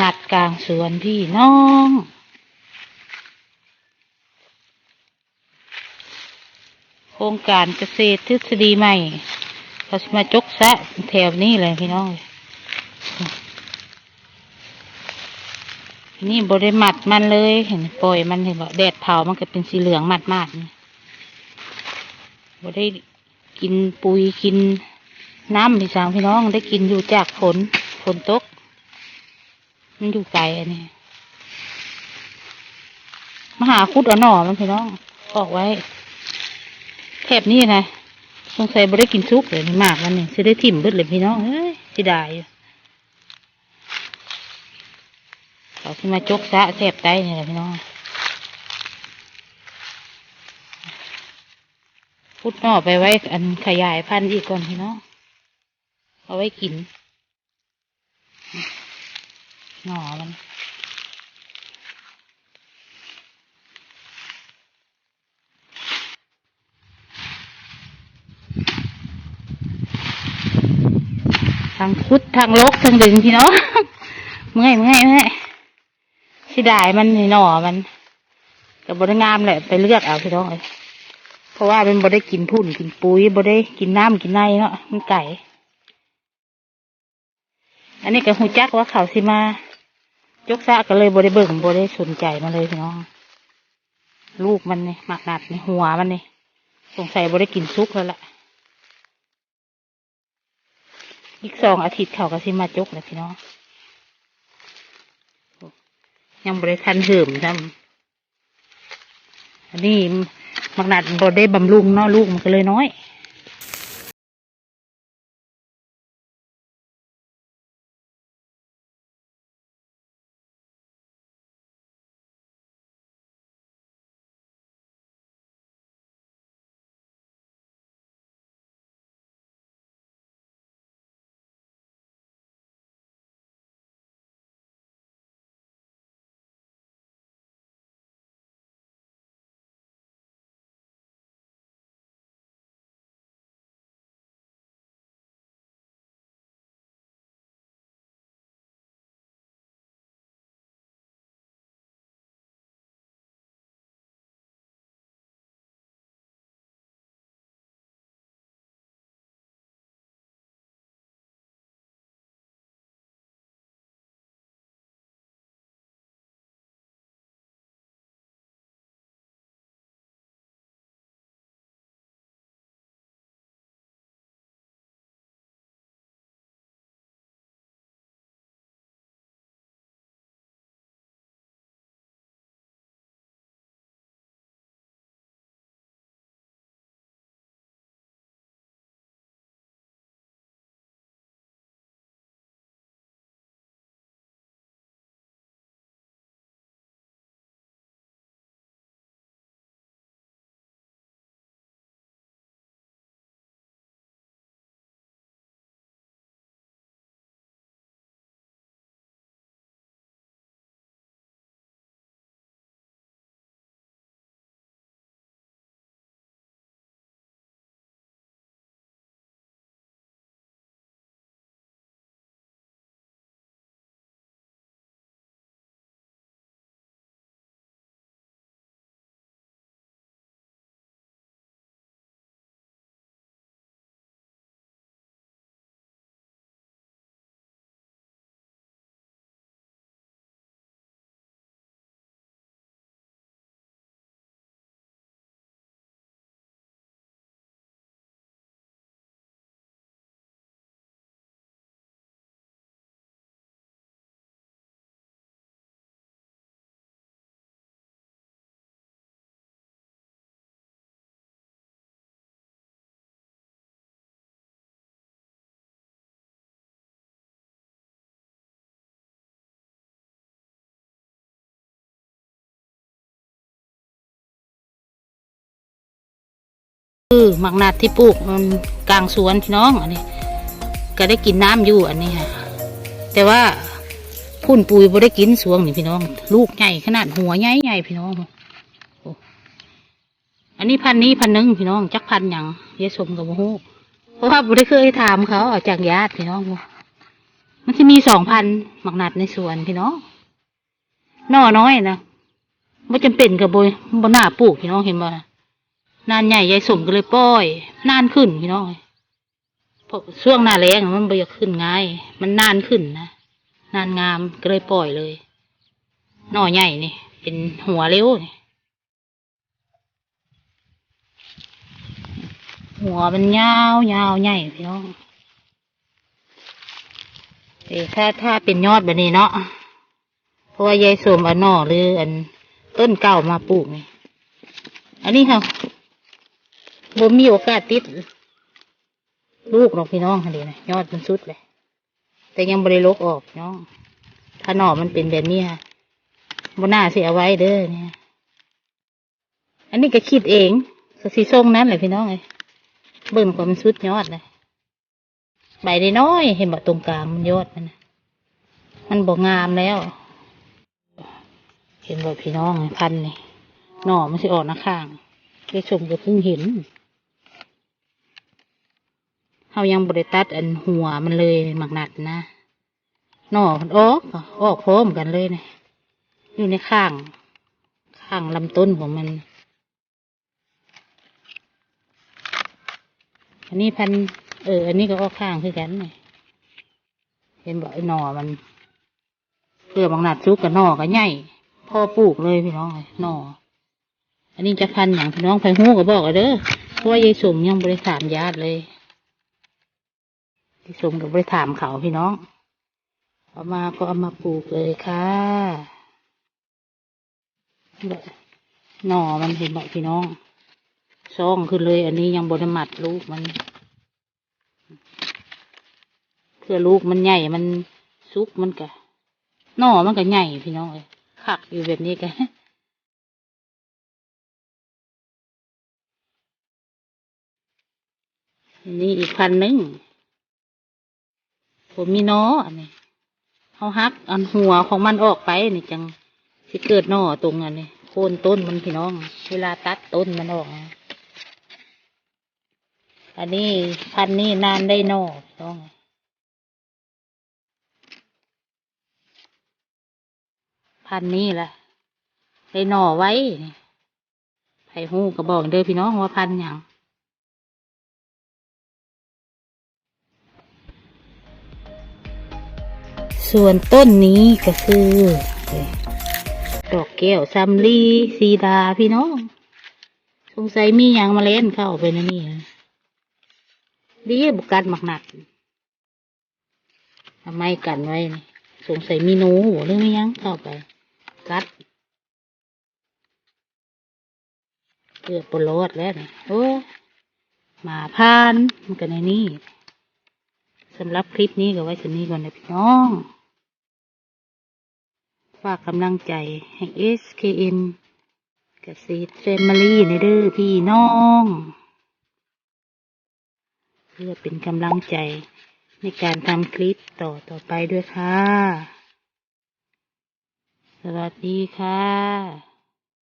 นัดกลางสวนพี่น้อง โครงการเกษตรทฤษฎีใหม่เขาสิมาจกซะแถวนี้เลยพี่น้องนี่บได้หมัดมันเลยเห็นปล่อยมันเห็นบ่แดดเผามันก็เป็นสีเหลืองมัดมัดนี่บได้กินปุ๋ยกินน้ำพี่สาวพี่น้องได้กินอยู่จากฝนฝนตก มันอยู่ไกลอันนี้มาหาคุดเอาหน่อมันพี่น้องออกไว้แถบนี้นะสงสัยบ่ได้กินซุกเลยมากมันนี่จะได้ถิ่มเบิดเลยพี่น้องเฮ้ยสิได้อยู่เขาสิมาจกซะแสบไตนี่แหละพี่น้องพุดนอไปไว้อันขยายพันธุ์อีกก่อนพี่น้องเอาไว้กิน หน่อมันทางคุดทางลกทางดึงพี่น้องเมื่อยเมื่อยเมื่อยสิได้มันนี่หน่อมันกับบริงามแหละไปเลือกเอาพี่น้องเลยเพราะว่ามันบ่ได้กินพุ่นกินปุ๋ยบ่ได้กินน้ำกินในเนาะมันไก่อันนี้ก็หูจักว่าเขาสิมา ยกซะก็เลยบ่ได้เบิ่งบ่ได้สนใจมาเลยพี่น้อง ลูกมันเนี่ยหมักหนัดนี่หัวมันเนี่ยสงสัยบ่ได้กินซุกแล้วล่ะ อีกสองอาทิตย์เขาก็สิมาจกแหละพี่น้อง ยังบริทันเหิมทำอันนี้มักหนัดบริได้บำรุงเนาะลูกมันก็เลยน้อย คือมักนัดที่ปลูกมันกลางสวนพี่น้องอันนี้ ก็ได้กินน้ำอยู่อันนี้ค่ะแต่ว่าพุ่นปุยบ่ได้กินสวงนี่พี่น้อง ลูกใหญ่ขนาดหัวใหญ่ใหญ่พี่น้องอันนี้พันนี้พันหนึ่งพี่น้อง จักพันหยังเยสมกับโมโหเพราะว่าบ่ได้เคยถามเขาเอาจากญาติพี่น้องมันจะมีสองพันหมักนัดในสวนพี่น้องน่อน้อยนะไม่จำเป็นกับบยบนหน้าปลูกพี่น้องเห็นบ่ นานใหญ่ยายสมก็เลยปล่อย นานขึ้นพี่น้องเพราะช่วงหน้าแรงมันบ่อยากขึ้นง่ายมันนานขึ้นนะนานงามก็เลยปล่อยเลยหน่อใหญ่นี่ เป็นหัวเร็วนี่หัวมันยาวยาวใหญ่พี่น้องเอ้ถ้าถ้าเป็นยอดแบบนี้เนาะเพราะว่ายายสมเอาหน่อหรืออันต้นเก่ามาปลูกนี่อันนี้ค่ะ บ่มีโอกาสติด ลูกหรอกพี่น้องค่ะเดีนะยอดมันสุดเลย แต่ยังบริลกออกน้อง ถ้าหน่อมันเป็นแบบนี้ค่ะบนหน้าเสียไว้เด้อเนี่ย อันนี้ก็คิดเองสสีส้มนั้นแหละพี่น้องเลยเบิ่งความันสุดยอดเลยใบได้น้อยเห็นบ่ตรงกลางมันยอดมันนะมันบอกงามแล้ว เห็นบ่พี่น้องไงพันนี่หน่อมันสิออกนะข้างได้ชมก็เพิ่งเห็น เฮายังบริตัดอันหัวมันเลยหมักหนัดนะหน่อมันออกออกพร้อมกันเลยนะอยู่ในข้าง ข้างลำต้นของมัน อันนี้พัน เออ อันนี้ก็ออกข้างคือกันเลยเห็นบอกไอ้หน่อมันเปลือกบางหนัดซุกกับหน่อก็ใหญ่พ่อปลูกเลยพี่น้องเลยหน่อ อันนี้จะพันอย่างพี่น้องไผ่หูก็บอกเด้อเพราะว่ายายสมยังบริถามญาติเลย ยายสมกับบริถามเขาพี่น้อง เอามาก็เอามาปลูกเลยค่ะแบบหน่อมันเห็นบอกพี่น้องซ่องขึ้นเลย อันนี้ยังบไดมัดลูกมันเพื่อลูกมันใหญ่มันซุกมันกะหน่อมันก็ใหญ่พี่น้องเลยขักอยู่แบบนี้กันอันนี้อีกพันหนึ่ง ผมมีน้ออันนี้เขาหักอันหัวของมันออกไปนี่จังสิเกิดนอตรงอันนี้โคนต้นมันพี่น้อง เวลาตัดต้นมันออก อันนี้พันนี้นานได้นอพี่น้องพันนี้ล่ะได้นอไว้ไผ่หูกระบอกเด้อพี่น้องว่าพันอย่าง ส่วนต้นนี้ก็คือ ดอกแก้วซัมลีซีดาพี่น้องสงสัยมีอย่างมาเล่นเข้าไปนะนี่ดีบุกัดหมักหนักทำไมกันไว้ สงสัยมีหนูหรือไม่ยังเข้าไป กัดเกือบปลอดแล้วนะโอ้มาพาน มันกันในนี่สำหรับคลิปนี้ก็ไว้ชนี้ก่อนนะพี่น้อง ฝากกำลังใจให้ SKN เกษตรแฟมิลี่ในเด้อพี่น้อง เพื่อเป็นกำลังใจในการทำคลิปต่อต่อไปด้วยค่ะ สวัสดีค่ะ